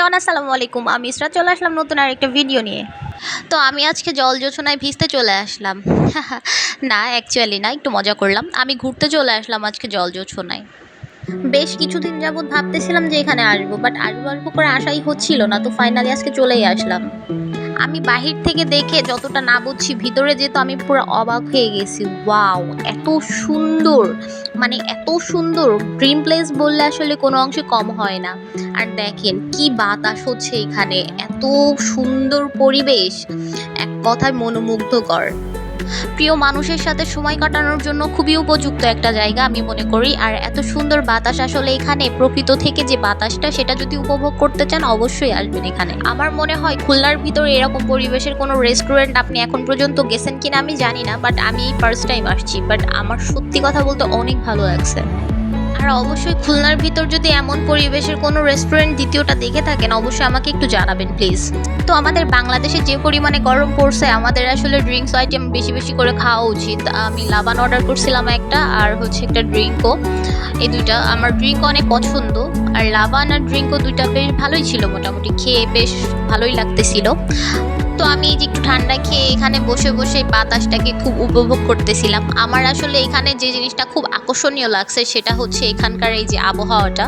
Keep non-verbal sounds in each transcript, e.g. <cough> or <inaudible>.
Everyone, আসসালামু আলাইকুম। আমি ইসরা, চলে আসলাম নতুন আর একটা ভিডিও নিয়ে। তো আমি আজকে জল জোছনায় ভিজতে চলে আসলাম। <laughs> না অ্যাকচুয়ালি না, একটু মজা করলাম। আমি ঘুরতে চলে আসলাম আজকে জল জোছনায়। বেশ কিছুদিন যাবৎ ভাবতেছিলাম যে এখানে আসব বাট আসব আসব করে আসাই হচ্ছিল না, তো ফাইনালি আজকে চলেই আসলাম। আমি বাহির থেকে দেখে যতটা না বুঝছি, ভিতরে যেহেতু আমি পুরো অবাক হয়ে গেছি। ওয়াও, এত সুন্দর। মানে এত সুন্দর। ড্রিম প্লেস বললে আসলে কোনো অংশে কম হয় না। আর দেখেন, কি বাতাস হচ্ছে এখানে। এত সুন্দর পরিবেশ। এক কথায় মনোমুগ্ধকর। প্রিয় মানুষের সাথে সময় কাটানোর জন্য খুবই উপযুক্ত একটা জায়গা আমি মনে করি। আর এত সুন্দর বাতাস আসলে এখানে, প্রকৃত থেকে যে বাতাসটা, সেটা যদি উপভোগ করতে চান, অবশ্যই আসবেন এখানে। আমার মনে হয় খুলনার ভিতরে এরকম পরিবেশের কোনো রেস্টুরেন্ট আপনি এখন পর্যন্ত গেছেন কিনা আমি জানি না বাট আমি ফার্স্ট টাইম আসছি। বাট আমার সত্যি কথা বলতে অনেক ভালো লাগছে। আর অবশ্যই খুলনার ভিতর যদি এমন পরিবেশের কোনো রেস্টুরেন্ট দ্বিতীয়টা দেখে থাকেন, অবশ্যই আমাকে একটু জানাবেন প্লিজ তো আমাদের বাংলাদেশে যে পরিমাণে গরম পড়ছে, আমাদের আসলে ড্রিঙ্কস আইটেম বেশি বেশি করে খাওয়া উচিত। আমি লাবান অর্ডার করছিলাম একটা, আর হচ্ছে একটা ড্রিঙ্কও এই দুইটা আমার ড্রিঙ্ক অনেক পছন্দ, আর লাবান আর ড্রিঙ্কও দুইটা বেশ ভালোই ছিল মোটামুটি। খেয়ে বেশ ভালোই লাগতেছিল। তো আমি এই যে একটু ঠান্ডা খেয়ে এখানে বসে বসে বাতাসটাকে খুব উপভোগ করতেছিলাম। আমার আসলে এখানে যে জিনিসটা খুব আকর্ষণীয় লাগছে সেটা হচ্ছে এখানকার এই যে আবহাওয়াটা।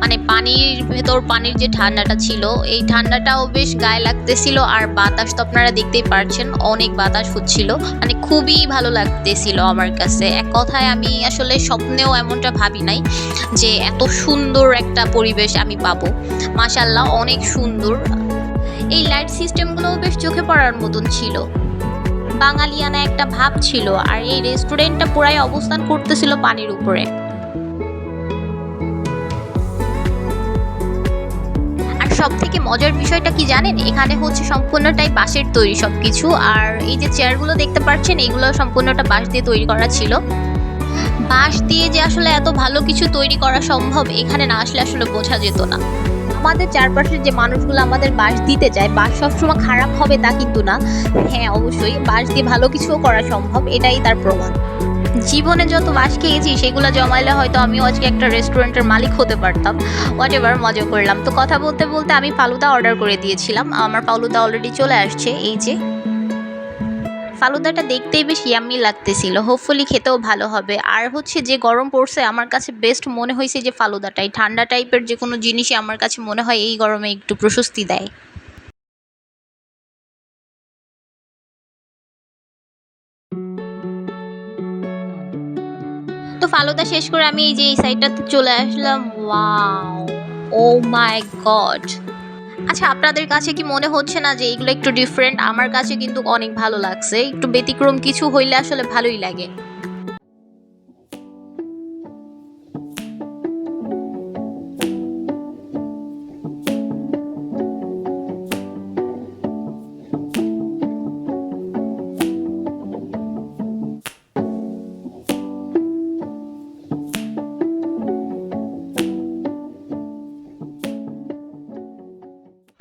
মানে পানির ভেতর, পানির যে ঠান্ডাটা ছিল, এই ঠান্ডাটাও বেশ গায়ে লাগতেছিল আর বাতাস তো আপনারা দেখতেই পারছেন, অনেক বাতাস হচ্ছিল। মানে খুবই ভালো লাগতেছিল আমার কাছে। এক কথায় আমি আসলে স্বপ্নেও এমনটা ভাবি নাই যে এত সুন্দর একটা পরিবেশ আমি পাবো। মাসাল্লাহ অনেক সুন্দর। এই লাইট সিস্টেমগুলোও বেশ চোখে পড়ার মতন ছিল। বাঙালিয়ানা একটা ভাব ছিল আর এই রেস্টুরেন্টটা পুরাই অবস্থান করতেছিল পানির উপরে। আর সব থেকে মজার বিষয়টা কি জানেন? এখানে হচ্ছে সম্পূর্ণটাই বাঁশের তৈরি সব কিছু আর এই যে চেয়ারগুলো দেখতে পাচ্ছেন এগুলো সম্পূর্ণটা বাঁশ দিয়ে তৈরি করা ছিল। বাঁশ দিয়ে যে আসলে এত ভালো কিছু তৈরি করা সম্ভব, এখানে না আসলে আসলে বোঝা যেত না। আমাদের চারপাশের যে মানুষগুলো আমাদের বাস দিতে চায়, বাস সবসময় খারাপ হবে তা কিন্তু না। হ্যাঁ অবশ্যই বাস দিয়ে ভালো কিছুও করা সম্ভব, এটাই তার প্রমাণ। জীবনে যত বাস খেয়েছি, সেগুলো জমাইলে হয়তো আমিও আজকে একটা রেস্টুরেন্টের মালিক হতে পারতাম। হোয়াট এভার মজা করলাম। তো কথা বলতে বলতে আমি ফালুদা অর্ডার করে দিয়েছিলাম। আমার ফালুদা অলরেডি চলে আসছে, এই যে। ফালুদাটা দেখতেই বেশ ইয়াম্মি লাগতেছিল। হোপফুলি খেতেও ভালো হবে। আর হচ্ছে যে গরম পড়ছে, আমার কাছে বেস্ট মনে হয়েছে যে ফালুদাটাই ঠান্ডা টাইপের যে কোনো জিনিসই আমার কাছে মনে হয় এই গরমে একটু প্রশস্তি দেয়। তো ফালুদা শেষ করে আমি এই যে এই সাইডটাতে চলে আসলাম। ওয়াও ও মাই গড আচ্ছা আপনাদের কাছে কি মনে হচ্ছে না যে এগুলো একটু ডিফারেন্ট আমার কাছে কিন্তু অনেক ভালো লাগছে। একটু ব্যতিক্রম কিছু হইলে আসলে ভালোই লাগে।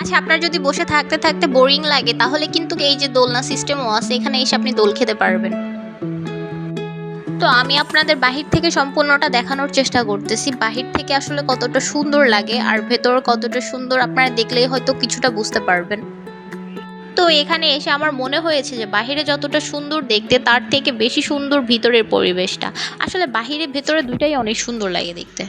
আচ্ছা আপনার যদি বসে থাকতে থাকতে বোরিং লাগে, তাহলে কিন্তু এই যে দোলনা সিস্টেমও আছে, এখানে এসে আপনি দোল খেতে পারবেন। তো আমি আপনাদের বাহির থেকে সম্পূর্ণটা দেখানোর চেষ্টা করতেছি। বাহির থেকে আসলে কতটা সুন্দর লাগে, আর ভেতর কতটা সুন্দর আপনারা দেখলেই হয়তো কিছুটা বুঝতে পারবেন। তো এখানে এসে আমার মনে হয়েছে যে, বাহিরে যতটা সুন্দর দেখতে, তার থেকে বেশি সুন্দর ভিতরের পরিবেশটা। আসলে বাহিরে ভেতরে দুইটাই অনেক সুন্দর লাগে দেখতে।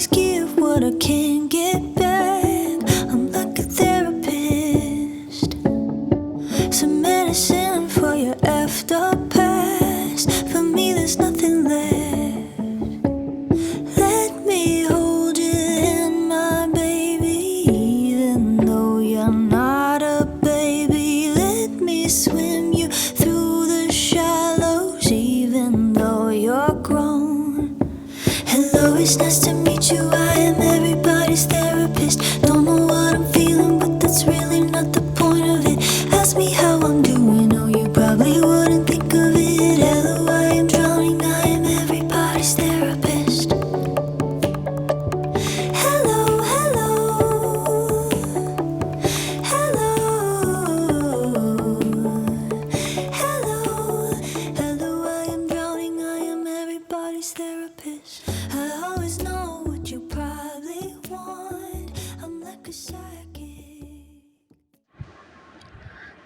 Always give what I can't get therapist. Don't know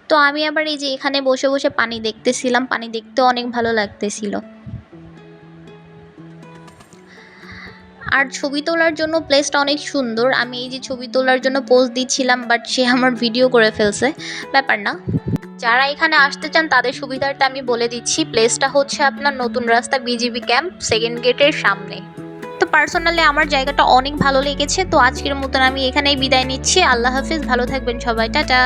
তো আমি আবার এই যে এখানে বসে বসে পানি দেখতেছিলাম। পানি দেখতে অনেক ভালো লাগতেছিল। আর ছবি তোলার জন্য প্লেসটা অনেক সুন্দর। আমি এই যে ছবি তোলার জন্য পোজ দিচ্ছিলাম বাট সে আমার ভিডিও করে ফেলছে। ব্যাপার না। যারা এখানে আসতে চান, তাদের সুবিধার্থে আমি বলে দিচ্ছি প্লেসটা হচ্ছে আপনার নতুন রাস্তা বিজিবি ক্যাম্প সেকেন্ড গেটের সামনে। তো পার্সোনালি আমার জায়গাটা অনেক ভালো লেগেছে। তো আজকের মতন আমি এখানেই বিদায় নিচ্ছি। আল্লাহ হাফিজ, ভালো থাকবেন সবাই। টাটা।